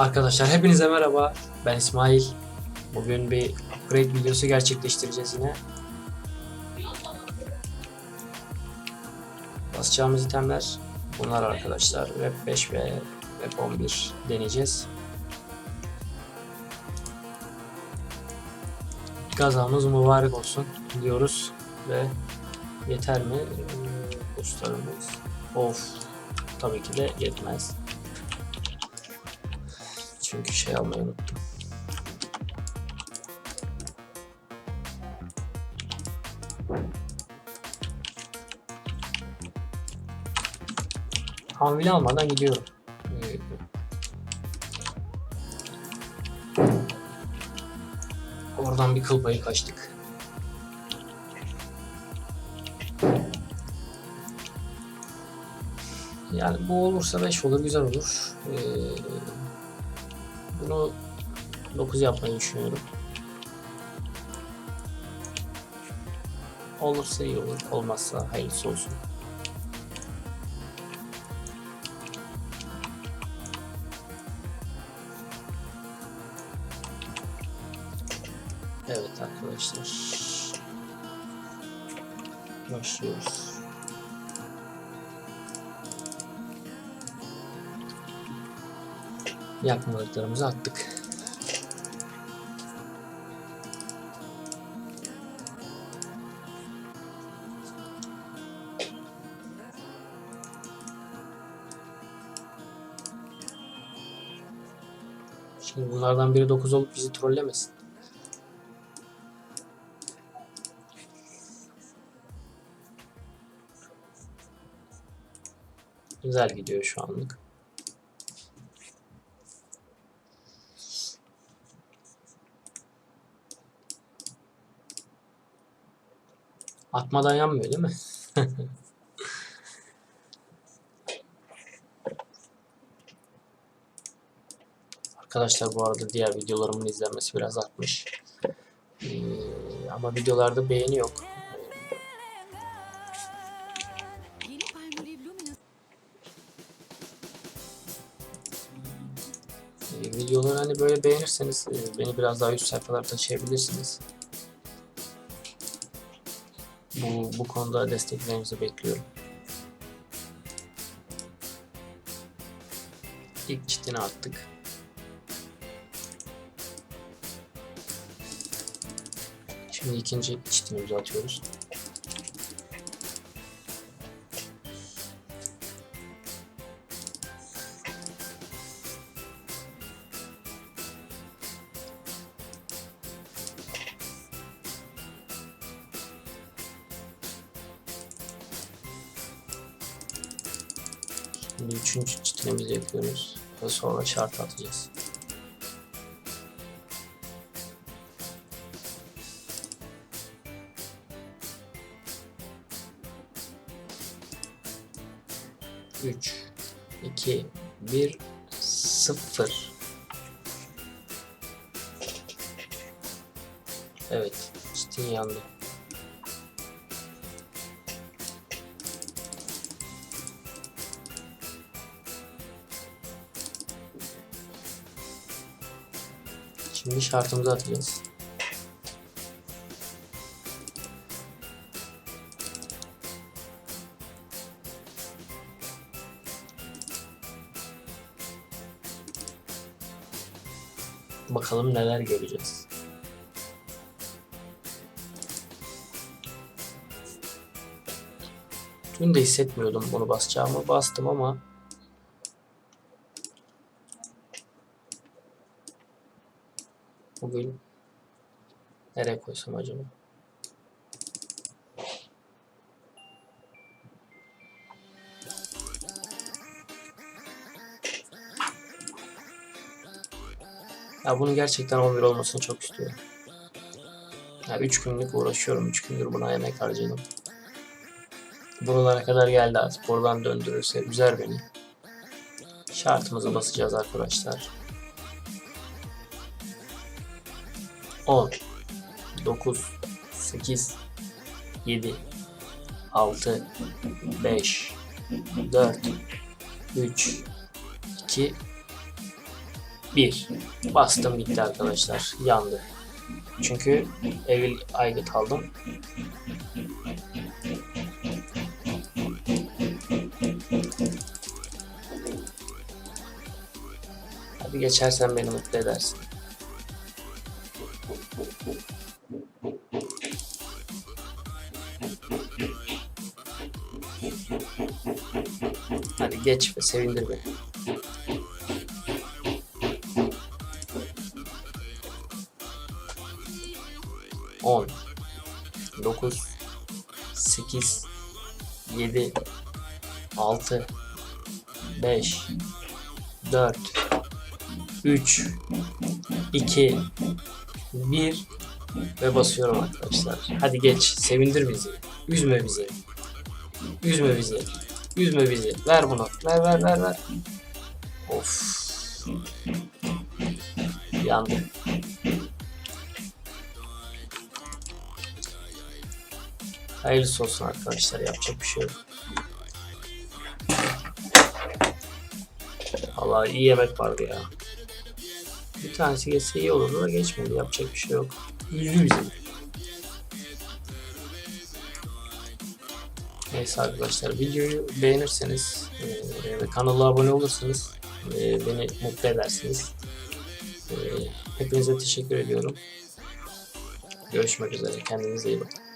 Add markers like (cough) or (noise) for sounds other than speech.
Arkadaşlar hepinize merhaba. Ben İsmail. Bugün bir upgrade videosu gerçekleştireceğiz yine. Basacağımız itemler bunlar arkadaşlar. Web 5 ve Web 11 deneyeceğiz. Gazamız mübarek olsun diyoruz ve yeter mi? Ee, Boostlarımız. Of. Tabii ki de yetmez. Çünkü şey almayı unuttum. Hamile almadan gidiyorum. Oradan bir kıl payı kaçtık. Yani bu olursa 5 olur, güzel olur. Ee, bunu 9 yapmayı düşünüyorum. Olursa iyi olur, olmazsa hayırlısı olsun. Evet arkadaşlar. Başlıyoruz. Yakmalıklarımızı attık. Şimdi bunlardan biri 9 olup bizi trollemesin. Güzel gidiyor şu anlık. Atmadan yanmıyor değil mi? (laughs) Arkadaşlar bu arada diğer videolarımın izlenmesi biraz artmış. Ee, ama videolarda beğeni yok. Ee, videoları hani böyle beğenirseniz e, beni biraz daha üst sayfalara taşıyabilirsiniz. Bu, bu konuda desteklerinizi bekliyorum. İlk çitini attık. Şimdi ikinci çitimizi atıyoruz. Şimdi üçüncü çitlemizi yapıyoruz ve sonra şart atacağız. Üç, iki, bir, sıfır. Evet, çitin yandı. Şimdi şartımızı atacağız. Bakalım neler göreceğiz. Dün de hissetmiyordum bunu basacağımı. Bastım ama bugün nereye koysam acaba? Ya bunun gerçekten 11 olmasını çok istiyorum. Ya 3 günlük uğraşıyorum. 3 gündür buna emek harcadım. Buralara kadar geldi artık. Oradan döndürürse üzer beni. Şartımızı basacağız arkadaşlar. 10 9 8 7 6 5 4 3 2 1. Bastım bitti arkadaşlar. Yandı. Çünkü evil aygıt aldım. Hadi geçersen beni mutlu edersin. Geç ve sevindir beni. On, dokuz, sekiz, yedi, altı, beş, dört, üç, iki, bir. Ve basıyorum arkadaşlar. Hadi geç, sevindir bizi. Üzme bizi. Üzme bizi. Üzme bizi. Ver bunu. Ver ver ver ver. Of. Yandım. Hayırlısı olsun arkadaşlar. Yapacak bir şey yok. Allah iyi yemek vardı ya. Bir tanesi geçse iyi olurdu da geçmedi. Yapacak bir şey yok. Üzdü bizi. Neyse arkadaşlar videoyu beğenirseniz e, ve kanala abone olursanız e, beni mutlu edersiniz. E, hepinize teşekkür ediyorum. Görüşmek üzere. Kendinize iyi bakın.